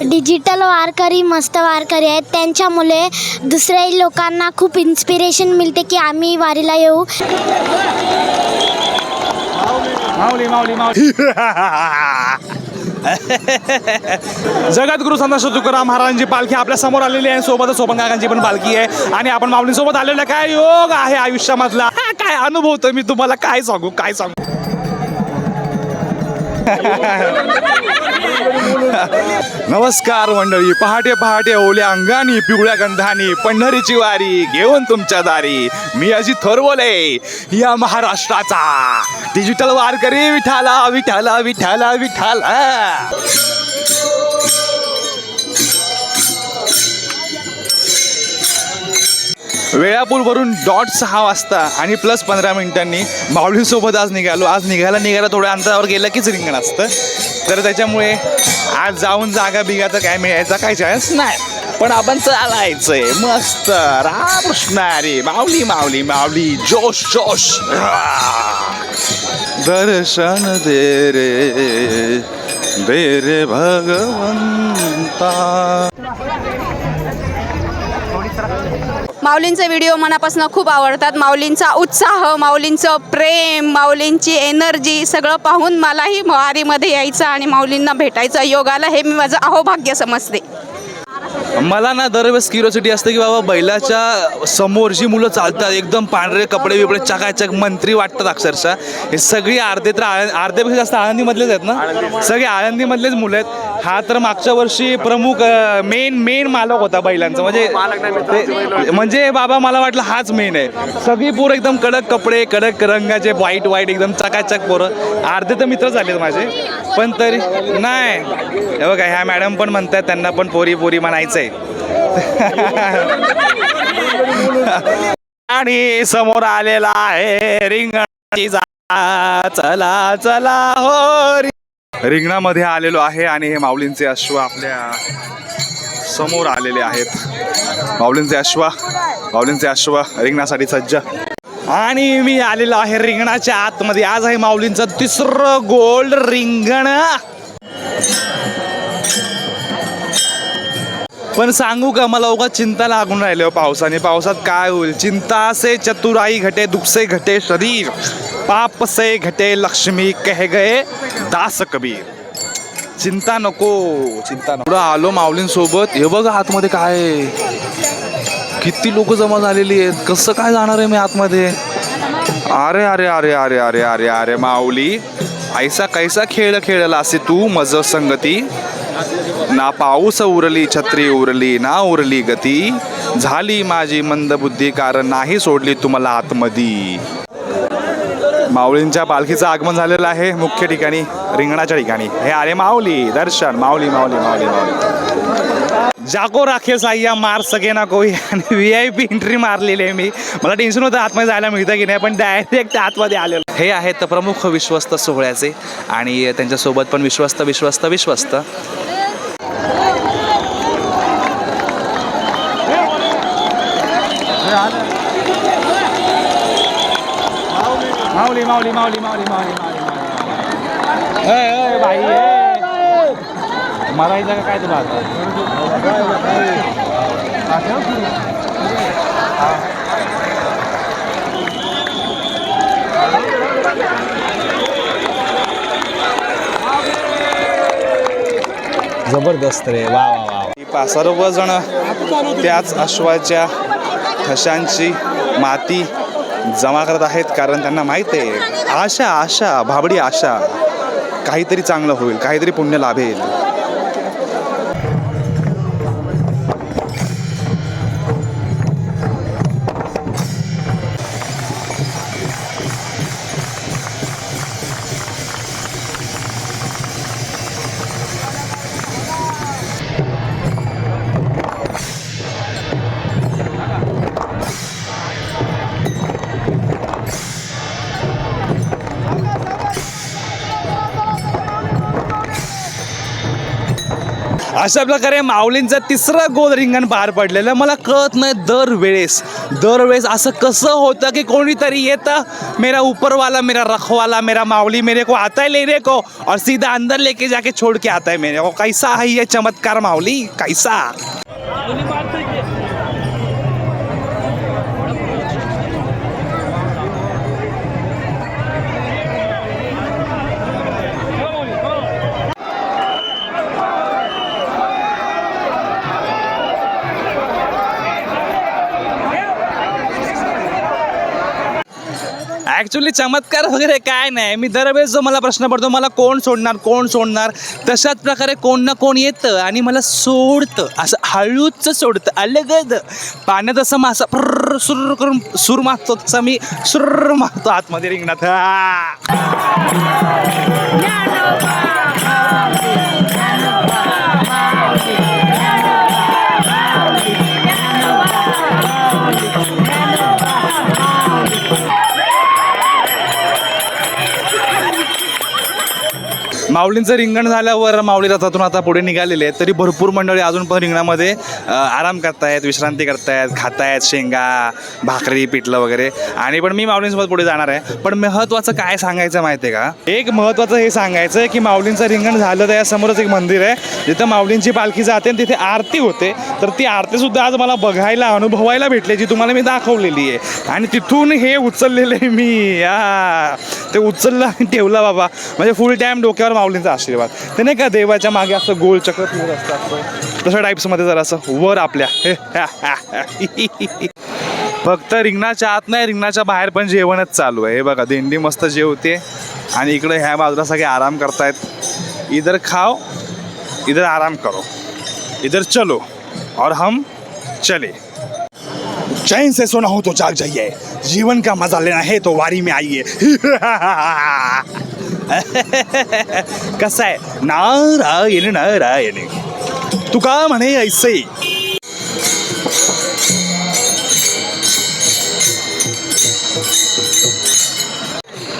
Digital वारकरी मस्त वारकरी आहेत. त्यांच्यामुळे दुसऱ्या लोकांना खूप इन्स्पिरेशन मिळते की आम्ही वारीला येऊ. माऊली माऊली माऊली. जगद्गुरु संत तुकाराम महाराजांची पालखी आपल्यासमोर आलेली आहे. सोबतच सोबत काकांची पण पालखी आहे. आणि आपण माऊलींसोबत आलेला काय योग आहे आयुष्यामधला? काय अनुभवतो मी तुम्हाला? काय सांगू? काय सांगू? नमस्कार मंडळी पहाटे पहाटे ओल्या अंगानी पिवळ्या गंधानी पंढरीची वारी घेऊन तुमच्या दारी. मी अजित थोरवले या महाराष्ट्राचा. डिजिटल वारकरी विठाला विठाला विठाला विठाला वेळापूरवरून डॉट सहा वाजता आणि प्लस पंधरा मिनिटांनी माऊलीसोबत आज निघालो. आज निघायला निघायला थोड्या अंतरावर गेलं कीच रिंगण असतं. तर त्याच्यामुळे आज जाऊन जागा बिगा तर काय मिळायचा काही चान्स नाही. पण आपण चालायचंय. मस्त. रामकृष्ण अरे माऊली माऊली माऊली. जोश जोश. दर्शन दे रे. दे रे भगवंता. माऊलींचे व्हिडिओ मनापासून खूप आवडतात. माऊलींचा उत्साह माऊलींचं प्रेम माऊलींची एनर्जी सगळं पाहून मलाही वारीमध्ये यायचं आणि माऊलींना भेटायचं. योग आला हे मी माझं अहोभाग्य समजते. मला ना दरवेळेस क्युरिओसिटी असते की बाबा बैलाच्या समोर जी मुलं चालतात एकदम पांढरे कपडे बिपडे चकाचक मंत्री वाटतात अक्षरशः. हे सगळी अर्धे तर आळ- अर्ध्यापेक्षा जास्त आळंदीमधलेच आहेत ना? सगळे आळंदीमधलेच मुलं आहेत. हा तर मागच्या वर्षी प्रमुख मेन मेन मालक होता बैलांचा. म्हणजे म्हणजे बाबा मला वाटलं हाच मेन आहे. सगळी पोरं एकदम कडक कपडे कडक रंगाचे व्हाईट व्हाईट एकदम चकाचक पोरं. अर्धे तर मित्र झालेत माझे. पण तरी नाही. हे बघा ह्या मॅडम पण म्हणतात त्यांना पण पोरी पोरी म्हणायचंय. आणि समोर आलेला आहे रिंगणाची जा चला चला हो रि- रिंगणामध्ये आलेलो आहे आणि हे माऊलींचे अश्व आपल्यासमोर आलेले आहेत. माऊलींचे अश्व माऊलींचे अश्व रिंगणासाठी सज्ज. आणि मी आलेलो आहे रिंगणाच्या आतमध्ये. आज आहे माऊलींचं तिसरं गोल्ड रिंगण. पण सांगू का मला उगा चिंता लागून राहिले हो पावसाने. पावसात काय होईल? चिंता से चतुराई घटे दुखसे घटे शरीर. पाप से घटे लक्ष्मी कह गए दास कबीर। चिंता नको चिंता नको। पुढं आलो माऊलींसोबत. हे बघा आतमध्ये काय आहे. किती लोक जमा झालेली आहेत. कसं काय जाणार आहे मी आतमध्ये? अरे अरे अरे अरे अरे अरे अरे माऊली. ऐसा कैसा खेळ खेळला असे तू मज संगती? ना पाऊस उरली छत्री उरली ना उरली गती. झाली माझी मंदबुद्धी कारण नाही सोडली तुम्हाला आतमधी. माऊलींच्या पालखीचं आगमन झालेलं आहे. मुख्य ठिकाणी रिंगणाच्या ठिकाणी. हे आले माऊली दर्शन. माऊली माऊली माऊली माऊली. जाको राखे साह्या मार सके ना कोई. आणि व्ही आय पी एंट्री मारलेली आहे मी. मला टेन्शन होतं आतमध्ये जायला मिळतं की नाही पण डायरेक्ट आतमध्ये आलेलं. हे आहेत प्रमुख विश्वस्त सोहळ्याचे. आणि त्यांच्यासोबत पण विश्वस्त विश्वस्त विश्वस्त. माऊली माऊली माऊली माऊली माऊली माऊली ए, ए, बाई. मारायचं का काय तुला आता? जबरदस्त रे वा वा वा सर्वजण त्याच अश्वाच्या ठशांची माती जमा करत आहेत कारण त्यांना माहीत आहे. आशा आशा भाबडी आशा. काहीतरी चांगलं होईल काहीतरी पुण्य लाभेल. अशा प्रकारे माऊलींचं तिसरं गोल रिंगण पार पडलेलं मला कळत नाही दरवेळेस दरवेळेस असं कसं होतं की कोणीतरी येतं मेरा ऊपरवाला मेरा रखवाला मेरा माऊली मेरे को आता है लेने को. और सीधा अंदर लेके जाके छोड़ के आता है मेरे को. कैसा है ये चमत्कार माऊली? कैसा? ॲक्च्युली चमत्कार वगैरे काय नाही. मी दरवेळेस जो मला प्रश्न पडतो मला कोण सोडणार कोण सोडणार? तशाच प्रकारे कोण ना कोण येतं आणि मला सोडतं. असं हळूच सोडतं. अलगद पाण्यात असं मासा प्र सुर करून सूर मागतो तसा मी सुर मागतो. आतमध्ये रिंगणात. माऊलींचं रिंगण झाल्यावर माऊली रथातून आता पुढे निघालेले आहेत. तरी भरपूर मंडळी अजून पण रिंगणामध्ये आराम करतायत विश्रांती करतायत खातायत शेंगा भाकरी पिठलं वगैरे. आणि पण मी माऊलींसोबत पुढे जाणार आहे. पण महत्त्वाचं काय सांगायचं माहिती आहे का? एक महत्त्वाचं हे सांगायचं आहे की माऊलींचं रिंगण झालं तर समोरच एक मंदिर आहे. जिथं माऊलींची पालखी जाते आणि तिथे आरती होते. तर ती आरतीसुद्धा आज मला बघायला अनुभवायला भेटली जी तुम्हाला मी दाखवलेली आहे. आणि तिथून हे उचललेलं आहे मी. या. ते उचललं आणि ठेवलं बाबा. म्हणजे फुल टाईम डोक्यावर माऊलींचा आशीर्वाद. ते नाही का देवाच्या मागे असं गोल चक्र फिरत असतात. तशा टाईप्समध्ये जरा असं वर आपल्या. फक्त रिंगणाच्या आत नाही रिंगणाच्या बाहेर पण जेवणच चालू आहे. हे बघा दिंडी मस्त जेवते. आणि इकडे ह्या बाजूला सगळे आराम करतायत. इधर खाओ इधर आराम करो. इधर चलो और हम चले. चैन से सोना हो तो जाग जाइए. जीवन का मजा लेना है तो वारी में आइए. कसं आहे? नारायण नारायण. तू का म्हणे ऐसे.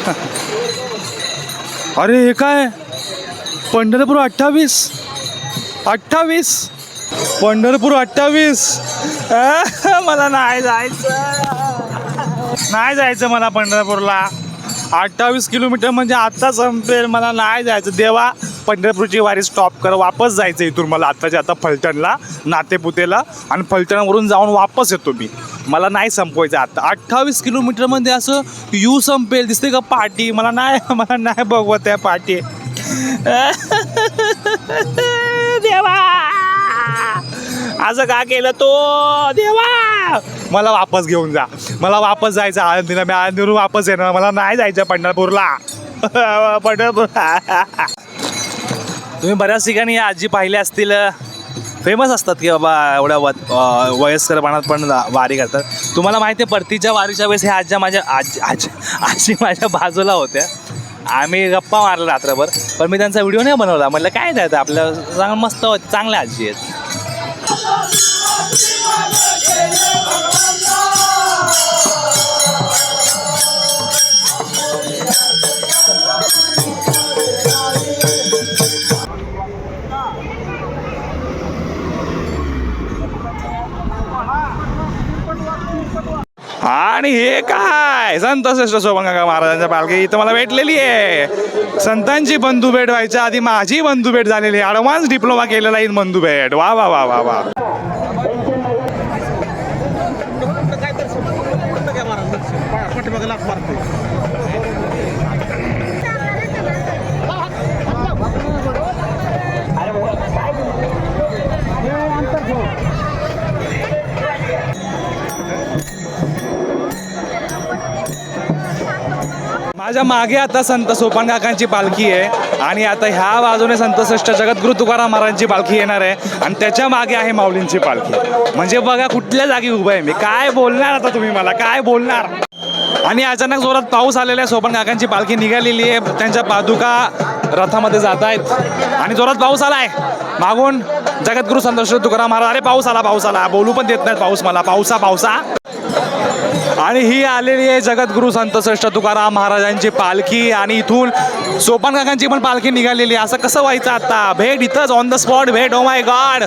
अरे हे काय? पंढरपूर अठ्ठावीस? अठ्ठावीस? पंढरपूर अठ्ठावीस? मला नाही जायचं. नाही जायचं मला पंढरपूरला. अठ्ठावीस किलोमीटर म्हणजे आत्ता संपेल मला नाही जायचं. देवा पंढरपूरची वारी स्टॉप कर वापस जायचं इथून मला आत्ताच्या आता फलटणला नातेपुतेला आणि फलटणवरून जाऊन वापस येतो मी. मला नाही संपवायचं आता. अठ्ठावीस किलोमीटरमध्ये असं यू संपेल दिसते का पाठी मला नाही मला नाही बघवत आहे पाठी देवा! असं का केलं तो? देवा! मला वापस घेऊन जा. मला वापस जायचं आळंदीला मी आळंदीवरून वापस येणार. मला नाही जायचं पंढरपूरला. पंढरपूर तुम्ही बऱ्याच ठिकाणी या आजी पाहिल्या असतील. फेमस असतात की बाबा एवढ्या व वयस्करपणात पण वारी करतात. तुम्हाला माहिती आहे परतीच्या वारीच्या वेळेस ह्या आज्या माझ्या आजी आजी आजी माझ्या बाजूला होत्या. आम्ही गप्पा मारला रात्रभर. पण मी त्यांचा व्हिडिओ नाही बनवला. म्हटलं काय द्यायचं आपलं चांगलं मस्त होत चांगल्या आजी आहेत. आणि हे काय? संत श्रेष्ठ सोमंगा महाराजांच्या पालखी इथं मला भेटलेली आहे. संतांची बंधू भेट व्हायच्या आधी माझी बंधू भेट झालेली आहे. ॲडव्हान्स डिप्लोमा केलेला आहे बंधू भेट. वा वा वा वा वा. माझ्या मागे आता संत सोपान काकांची पालखी आहे. आणि आता ह्या बाजूने संत श्रेष्ठ जगद्गुरु तुकाराम महाराजांची पालखी येणार आहे. आणि त्याच्यामागे आहे माऊलींची पालखी. म्हणजे बघा कुठल्या जागी उभं आहे मी. काय बोलणार आता तुम्ही मला? काय बोलणार? आणि अचानक जोरात पाऊस आलेला आहे. सोपान काकांची पालखी निघालेली आहे. त्यांच्या पादुका रथामध्ये जात आहेत. आणि जोरात पाऊस आलाय. मागून जगद्गुरु संत तुकाराम महाराज. अरे पाऊस आला पाऊस आला. बोलू पण देत नाहीत पाऊस मला. पावसा पावसा. आणि ही आलेली आहे जगद्गुरु संत श्रेष्ठ तुकाराम महाराजांची पालखी आणि इथून सोपान काकांची पण पालखी निघालेली आहे. असं कसं व्हायचं आता? भेट इथंच ऑन द स्पॉट भेट ओ माय गॉड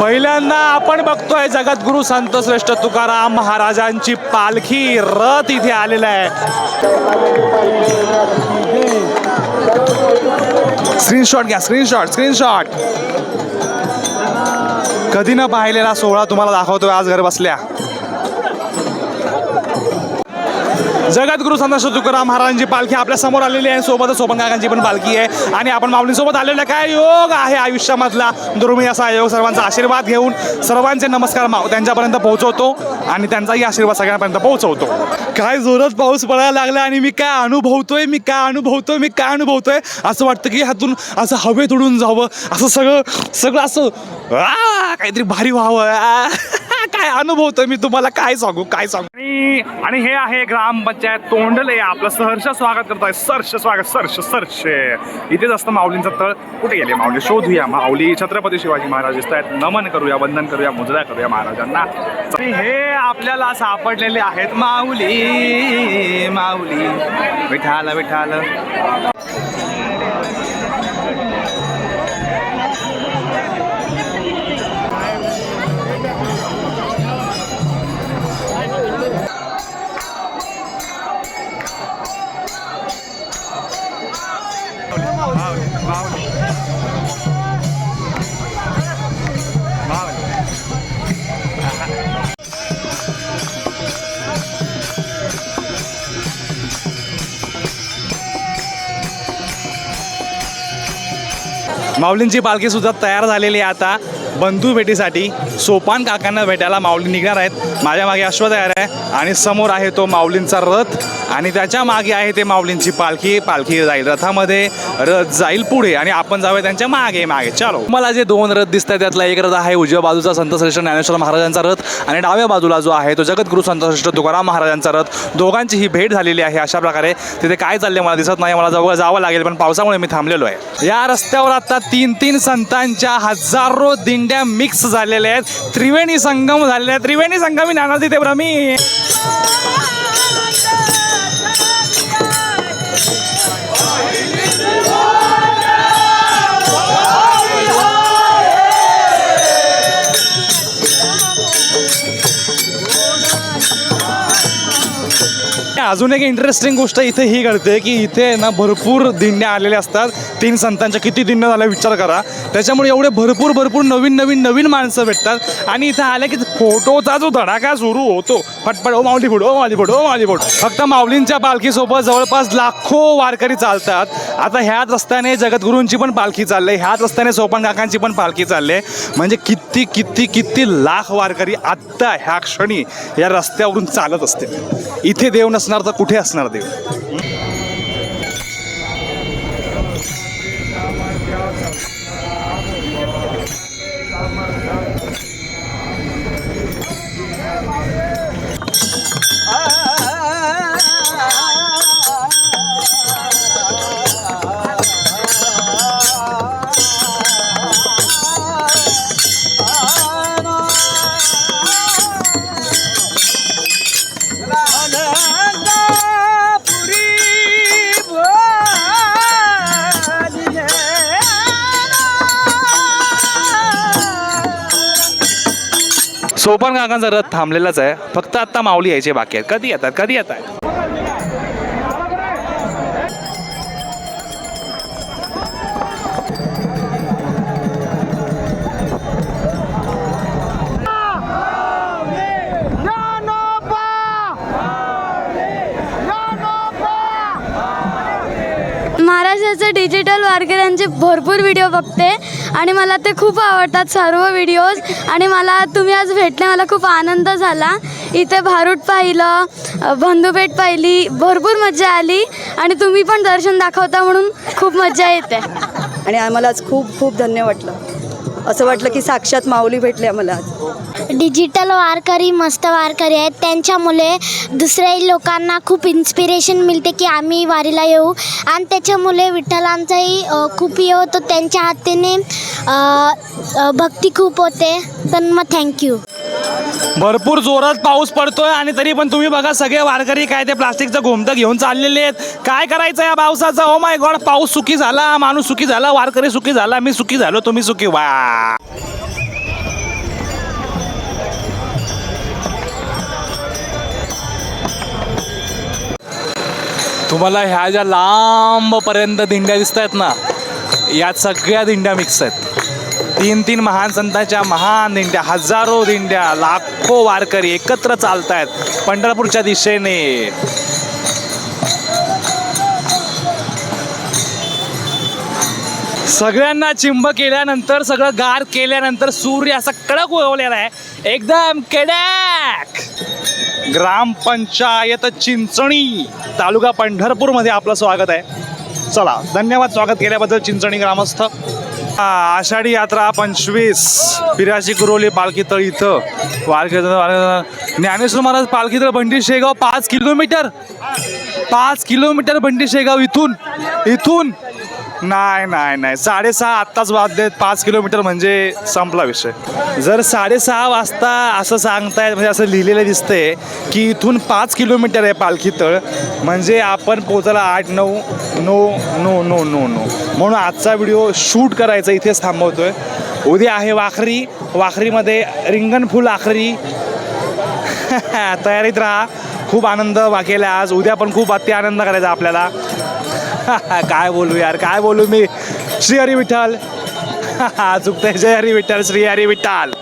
पहिल्यांदा आपण बघतोय जगद्गुरु संत श्रेष्ठ तुकाराम महाराजांची पालखी रथ इथे आलेला आहे. स्क्रीनशॉट घ्या स्क्रीनशॉट स्क्रीनशॉट कधी न पाहिलेला सोहळा तुम्हाला दाखवतोय आज घर बसल्या. जगद्गुरु संत तुकाराम महाराजांची पालखी आपल्यासमोर आलेली आहे. सोबतच सोपन काकांची पण पालखी आहे. आणि आपण माऊलींसोबत आलेला काय योग आहे आयुष्यामधला? दुर्मिळ असा योग सर्वांचा आशीर्वाद घेऊन सर्वांचे नमस्कार माव त्यांच्यापर्यंत पोहोचवतो आणि त्यांचाही आशीर्वाद सगळ्यांपर्यंत पोहोचवतो. काय जोरात पाऊस पडायला लागला आणि मी काय अनुभवतोय? मी काय अनुभवतोय? मी काय अनुभवतोय? असं वाटतं की ह्यातून असं हवेत उडून जावं. असं सगळं सगळं असं काहीतरी भारी व्हावं. काय अनुभवतोय मी तुम्हाला? काय सांगू? काय सांगू? आणि आणि हे आहे ग्रामपंचायत तोंडले. आपलं सहर्ष स्वागत करत आहे स्वागत सर्ष सर्ष इथेच असतं माऊलींचं तळ. कुठे गेले माऊली? शोधूया. माऊली छत्रपती शिवाजी महाराज दिसत आहेत नमन करूया वंदन करूया मुजरा करूया महाराजांना. हे आपल्याला सापडलेले आहेत माऊली माऊली. विठाल विठाल माऊलींची पालखी सुद्धा तयार झालेली आहे आता. बंधू भेटीसाठी सोपान काकांना भेटायला माऊली निघणार आहेत. माझ्या मागे अश्व तयार आहे आणि समोर आहे तो माऊलींचा रथ. आणि त्याच्यामागे आहे ते माऊलींची पालखी. पालखी जाईल रथामध्ये रथ जाईल पुढे आणि आपण जाऊया त्यांच्या मागे मागे. चलो. मला जे दोन रथ दिसत आहेत त्यातला एक रथ आहे उजव्या बाजूचा संत श्रेष्ठ ज्ञानेश्वर महाराजांचा रथ आणि डाव्या बाजूला जो आहे तो जगद्गुरू संत श्रेष्ठ तुकाराम महाराजांचा रथ. दोघांची ही भेट झालेली आहे अशा प्रकारे. तिथे काय चालले मला दिसत नाही मला जवळ जावं लागेल पण पावसामुळे मी थांबलेलो आहे. या रस्त्यावर आता तीन तीन संतांच्या हजारो दिंड्या मिक्स झालेल्या आहेत. त्रिवेणी संगम झालेले आहेत. त्रिवेणी संगमी नाना तिथे भ्रमी अजून एक इंटरेस्टिंग गोष्ट इथे ही घडते की इथे ना भरपूर दिंड्या आलेल्या असतात. तीन संतांच्या किती दिंड्या झाल्या विचार करा. त्याच्यामुळे एवढे भरपूर भरपूर नवीन नवीन नवीन माणसं भेटतात. आणि इथं आले की फोटोचा जो धडाका सुरू होतो. फटफट ओ माऊली फोड ओ माऊली फोड ओ माऊली फोड फक्त माऊलींच्या पालखीसोबत जवळपास लाखो वारकरी चालतात. आता ह्याच रस्त्याने जगद्गुरूंची पण पालखी चालली. ह्याच रस्त्याने सोपान काकांची पण पालखी चालली. म्हणजे किती किती किती लाख वारकरी आत्ता ह्या क्षणी या रस्त्यावरून चालत असते इथे देव नसणार तर कुठे असणार देव? सोपान काकांचा रथ थांबलेलाच आहे. फक्त आत्ता माऊली यायचे बाकी आहेत. कधी येतात? कधी येतात? महाराष्ट्राचे डिजिटल वारकऱ्यांचे भरपूर व्हिडिओ बघते. आणि मला ते खूप आवडतात सर्व व्हिडिओज आणि मला तुम्ही आज भेटले मला खूप आनंद झाला. इथे भारूड पाहिलं बंधुपेठ पाहिली भरपूर मजा आली. आणि तुम्ही पण दर्शन दाखवता म्हणून खूप मजा येते. आणि आम्हाला आज खूप खूप धन्य वाटलं. असं वाटलं की साक्षात माऊली भेटले आम्हाला डिजिटल वारकरी मस्त वारकरी आहेत. त्यांच्यामुळे दुसऱ्या लोकांना खूप इन्स्पिरेशन मिळते की आम्ही वारीला येऊ. आणि त्याच्यामुळे विठ्ठलांचाही खूप हे होतो. त्यांच्या हातीने भक्ती खूप होते. तर मग थँक्यू भरपूर जोरात पाऊस पडतोय आणि तरी पण तुम्ही बघा सगळे वारकरी काय ते प्लास्टिकचं घोमतं घेऊन चाललेले आहेत. काय करायचं या पावसाचा? ओ oh माय गॉड पाऊस सुखी झाला माणूस सुखी झाला वारकरी सुखी झाला मी सुखी झालो तुम्ही सुखी वा तुम्हाला ह्या ज्या लांबपर्यंत दिंड्या दिसत आहेत ना यात सगळ्या दिंड्या मिक्स आहेत. तीन तीन महान संतांच्या महान दिंड्या हजारो दिंड्या लाखो वारकरी एकत्र चालत आहेत पंढरपूरच्या दिशेने. सगळ्यांना चिंब केल्यानंतर सगळं गार केल्यानंतर सूर्य असा कडक उगवलेला आहे. एकदम केडॅक! ग्रामपंचायत चिंचणी तालुका पंढरपूरमध्ये आपलं स्वागत आहे. चला धन्यवाद स्वागत केल्याबद्दल चिंचणी ग्रामस्थ. आषाढी यात्रा पंचवीस बिराशी कुरोली पालखीतळ इथं. वारकरी ज्ञानेश्वर महाराज पालखीतळ बंडी शेगाव पाच किलोमीटर. पाच किलोमीटर बंडी शेगाव इथून इथून. नाही नाही नाही. साडेसहा आत्ताच वाजले पाच किलोमीटर म्हणजे संपला विषय. जर साडेसहा वाजता असं सांगतायत म्हणजे असं लिहिलेलं दिसतंय की इथून पाच किलोमीटर आहे पालखी तळ. म्हणजे आपण पोचायला आठ नऊ no no no no no म्हणून आजचा व्हिडिओ शूट करायचा इथेच थांबवतोय. उद्या आहे वाखरी. वाखरीमध्ये रिंगण फुल आखरी. तयारीत राहा. खूप आनंद वाकेला आज. उद्या पण खूप अति आनंद करायचा आपल्याला. काय बोलू यार काय बोलू मी? श्री हरी विठ्ठल. चुकतंय जय हरी विठ्ठल श्री हरी विठ्ठल.